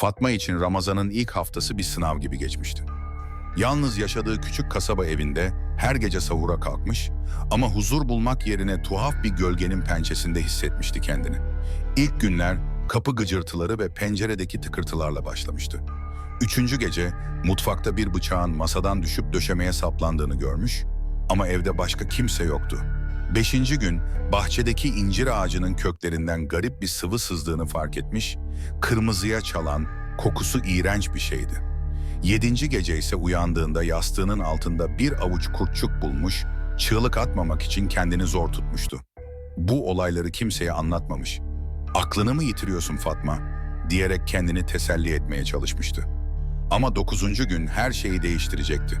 Fatma için Ramazan'ın ilk haftası bir sınav gibi geçmişti. Yalnız yaşadığı küçük kasaba evinde her gece sahura kalkmış ama huzur bulmak yerine tuhaf bir gölgenin pençesinde hissetmişti kendini. İlk günler kapı gıcırtıları ve penceredeki tıkırtılarla başlamıştı. Üçüncü gece mutfakta bir bıçağın masadan düşüp döşemeye saplandığını görmüş ama evde başka kimse yoktu. Beşinci gün bahçedeki incir ağacının köklerinden garip bir sıvı sızdığını fark etmiş, kırmızıya çalan, kokusu iğrenç bir şeydi. Yedinci gece ise uyandığında yastığının altında bir avuç kurtçuk bulmuş, çığlık atmamak için kendini zor tutmuştu. Bu olayları kimseye anlatmamış. Aklını mı yitiriyorsun Fatma? diyerek kendini teselli etmeye çalışmıştı. Ama dokuzuncu gün her şeyi değiştirecekti.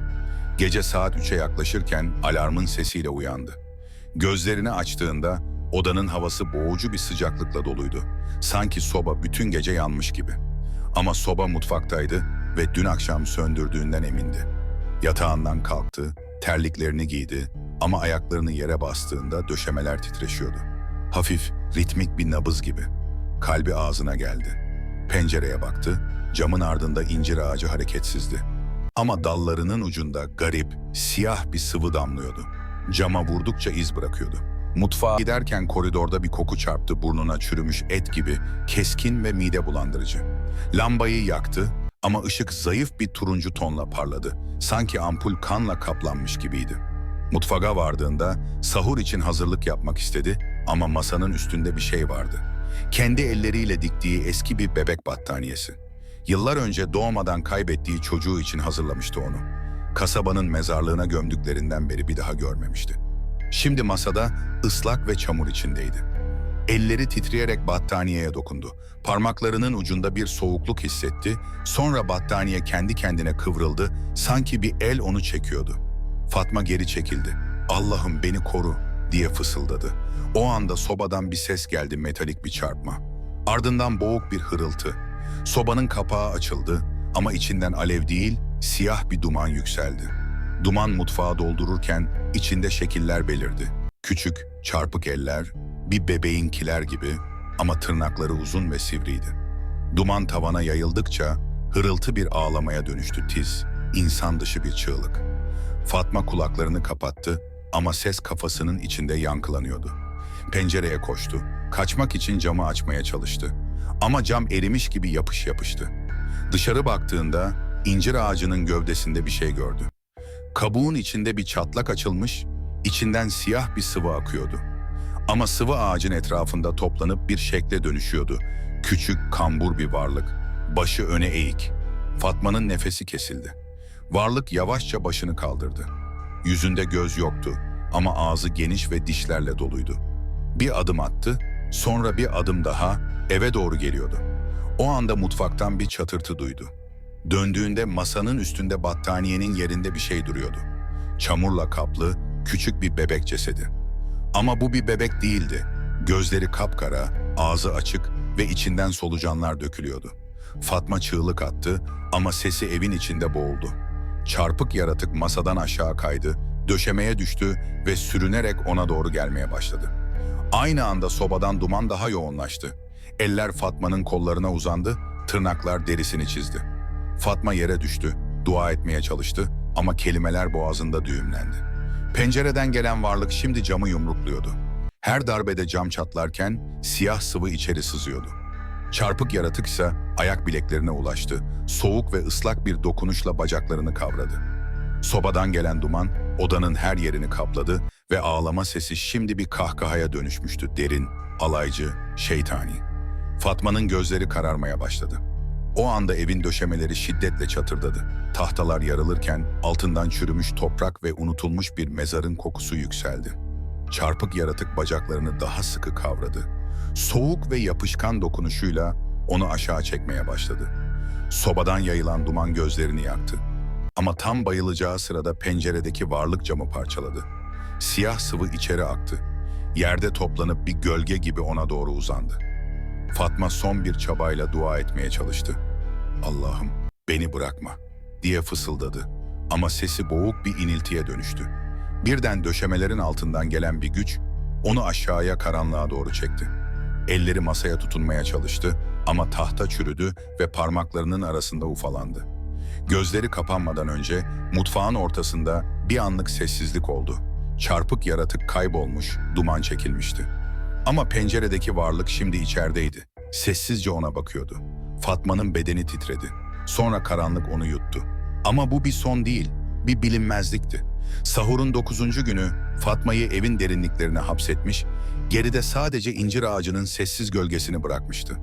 Gece saat 3'e yaklaşırken alarmın sesiyle uyandı. Gözlerini açtığında odanın havası boğucu bir sıcaklıkla doluydu. Sanki soba bütün gece yanmış gibi. Ama soba mutfaktaydı ve dün akşam söndürdüğünden emindi. Yatağından kalktı, terliklerini giydi ama ayaklarını yere bastığında döşemeler titreşiyordu. Hafif, ritmik bir nabız gibi. Kalbi ağzına geldi. Pencereye baktı, camın ardında incir ağacı hareketsizdi. Ama dallarının ucunda garip, siyah bir sıvı damlıyordu. Cama vurdukça iz bırakıyordu. Mutfağa giderken koridorda bir koku çarptı burnuna çürümüş et gibi, keskin ve mide bulandırıcı. Lambayı yaktı ama ışık zayıf bir turuncu tonla parladı. Sanki ampul kanla kaplanmış gibiydi. Mutfağa vardığında sahur için hazırlık yapmak istedi ama masanın üstünde bir şey vardı. Kendi elleriyle diktiği eski bir bebek battaniyesi. Yıllar önce doğmadan kaybettiği çocuğu için hazırlamıştı onu. Kasabanın mezarlığına gömdüklerinden beri bir daha görmemişti. Şimdi masada ıslak ve çamur içindeydi. Elleri titreyerek battaniyeye dokundu. Parmaklarının ucunda bir soğukluk hissetti. Sonra battaniye kendi kendine kıvrıldı. Sanki bir el onu çekiyordu. Fatma geri çekildi. Allah'ım beni koru diye fısıldadı. O anda sobadan bir ses geldi metalik bir çarpma. Ardından boğuk bir hırıltı. Sobanın kapağı açıldı ama içinden alev değil, siyah bir duman yükseldi. Duman mutfağı doldururken içinde şekiller belirdi. Küçük, çarpık eller, bir bebeğinkiler gibi ama tırnakları uzun ve sivriydi. Duman tavana yayıldıkça hırıltı bir ağlamaya dönüştü tiz, insan dışı bir çığlık. Fatma kulaklarını kapattı ama ses kafasının içinde yankılanıyordu. Pencereye koştu, kaçmak için camı açmaya çalıştı. Ama cam erimiş gibi yapış yapıştı. Dışarı baktığında incir ağacının gövdesinde bir şey gördü. Kabuğun içinde bir çatlak açılmış, içinden siyah bir sıvı akıyordu. Ama sıvı ağacın etrafında toplanıp bir şekle dönüşüyordu. Küçük, kambur bir varlık. Başı öne eğik. Fatma'nın nefesi kesildi. Varlık yavaşça başını kaldırdı. Yüzünde göz yoktu ama ağzı geniş ve dişlerle doluydu. Bir adım attı, sonra bir adım daha eve doğru geliyordu. O anda mutfaktan bir çatırtı duydu. Döndüğünde masanın üstünde battaniyenin yerinde bir şey duruyordu. Çamurla kaplı, küçük bir bebek cesedi. Ama bu bir bebek değildi. Gözleri kapkara, ağzı açık ve içinden solucanlar dökülüyordu. Fatma çığlık attı ama sesi evin içinde boğuldu. Çarpık yaratık masadan aşağı kaydı, döşemeye düştü ve sürünerek ona doğru gelmeye başladı. Aynı anda sobadan duman daha yoğunlaştı. Eller Fatma'nın kollarına uzandı, tırnaklar derisini çizdi. Fatma yere düştü, dua etmeye çalıştı ama kelimeler boğazında düğümlendi. Pencereden gelen varlık şimdi camı yumrukluyordu. Her darbede cam çatlarken siyah sıvı içeri sızıyordu. Çarpık yaratık ise ayak bileklerine ulaştı. Soğuk ve ıslak bir dokunuşla bacaklarını kavradı. Sobadan gelen duman odanın her yerini kapladı ve ağlama sesi şimdi bir kahkahaya dönüşmüştü derin, alaycı, şeytani. Fatma'nın gözleri kararmaya başladı. O anda evin döşemeleri şiddetle çatırdadı. Tahtalar yarılırken altından çürümüş toprak ve unutulmuş bir mezarın kokusu yükseldi. Çarpık yaratık bacaklarını daha sıkı kavradı. Soğuk ve yapışkan dokunuşuyla onu aşağı çekmeye başladı. Sobadan yayılan duman gözlerini yaktı. Ama tam bayılacağı sırada penceredeki varlık camı parçaladı. Siyah sıvı içeri aktı. Yerde toplanıp bir gölge gibi ona doğru uzandı. Fatma son bir çabayla dua etmeye çalıştı. Allah'ım beni bırakma diye fısıldadı ama sesi boğuk bir iniltiye dönüştü. Birden döşemelerin altından gelen bir güç onu aşağıya karanlığa doğru çekti. Elleri masaya tutunmaya çalıştı ama tahta çürüdü ve parmaklarının arasında ufalandı. Gözleri kapanmadan önce mutfağın ortasında bir anlık sessizlik oldu. Çarpık yaratık kaybolmuş, duman çekilmişti. Ama penceredeki varlık şimdi içerideydi. Sessizce ona bakıyordu. Fatma'nın bedeni titredi. Sonra karanlık onu yuttu. Ama bu bir son değil, bir bilinmezlikti. Sahurun dokuzuncu günü Fatma'yı evin derinliklerine hapsetmiş, geride sadece incir ağacının sessiz gölgesini bırakmıştı.